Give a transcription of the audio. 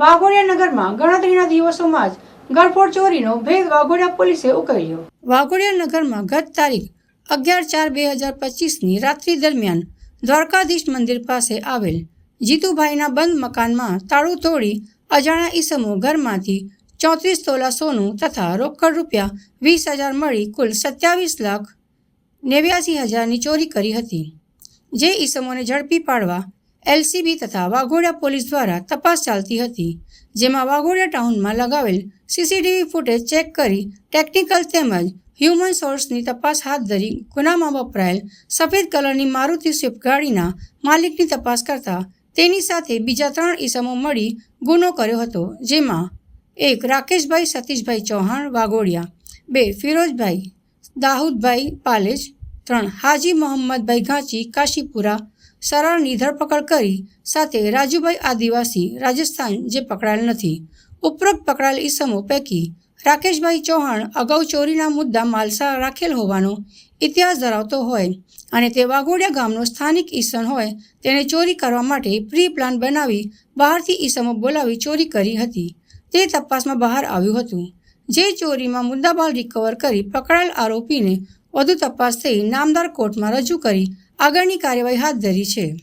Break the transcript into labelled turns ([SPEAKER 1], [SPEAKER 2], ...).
[SPEAKER 1] વાઘોડિયા નગરમાં ગણતરીના દિવસોમાં જ ગરફોડ ચોરીનો ભેદ વાઘોડિયા પોલીસે ઉકેલ્યો. વાઘોડિયા નગરમાં ગત તારીખ અગિયાર ચાર બે હજાર પચીસની રાત્રિ દરમિયાન દ્વારકાધીશ મંદિર પાસે આવેલ જીતુભાઈના બંધ મકાનમાં તાળું તોડી અજાણા ઈસમો ઘરમાંથી ચોત્રીસ તોલા સોનું તથા રોકડ રૂપિયા વીસ હજાર મળી કુલ સત્યાવીસ લાખ નેવ્યાસી હજારની ચોરી કરી હતી. જે ઈસમોને ઝડપી પાડવા એલસીબી તથા વાઘોડિયા પોલીસ દ્વારા તપાસ ચાલતી હતી, જેમાં વાઘોડિયા ટાઉનમાં લગાવેલ સીસીટીવી ફૂટેજ ચેક કરી ટેકનિકલ તેમજ હ્યુમન સોર્સની તપાસ હાથ ધરી ગુનામાં વપરાયેલ સફેદ કલરની મારુતિ સ્વિફ્ટ ગાડીના માલિકની તપાસ કરતા તેની સાથે બીજા ત્રણ ઈસમો મળી ગુનો કર્યો હતો, જેમાં એક રાકેશભાઈ, સતીશભાઈ ચૌહાણ, વાઘોડિયા, બે ફિરોજભાઈ દાહુદભાઈ પાલેજ, ત્રણ હાજી મોહમ્મદભાઈ ઘાંચી, કાશીપુરા સરાળની ધરપકડ કરી સાથે રાજુભાઈ આદિવાસી રાજસ્થાન જે પકડાયેલ નથી. ઉપરોક્ત પકડાયેલ ઈસમો પૈકી રાકેશભાઈ ચૌહાણ અગાઉ ચોરીના મુદ્દા માલસા રાખેલ હોવાનો ઇતિહાસ ધરાવતો હોય અને તે વાઘોડિયા ગામનો સ્થાનિક ઈસન હોય તેને ચોરી કરવા માટે પ્રી પ્લાન બનાવી બહારથી ઈસમો બોલાવી ચોરી કરી હતી. તે તપાસમાં બહાર આવ્યું હતું. જે ચોરીમાં મુદ્દામાલ રિકવર કરી પકડાયેલ આરોપીને વધુ તપાસ થઈ નામદાર કોર્ટમાં રજૂ કરી આગળની કાર્યવાહી હાથ ધરી છે.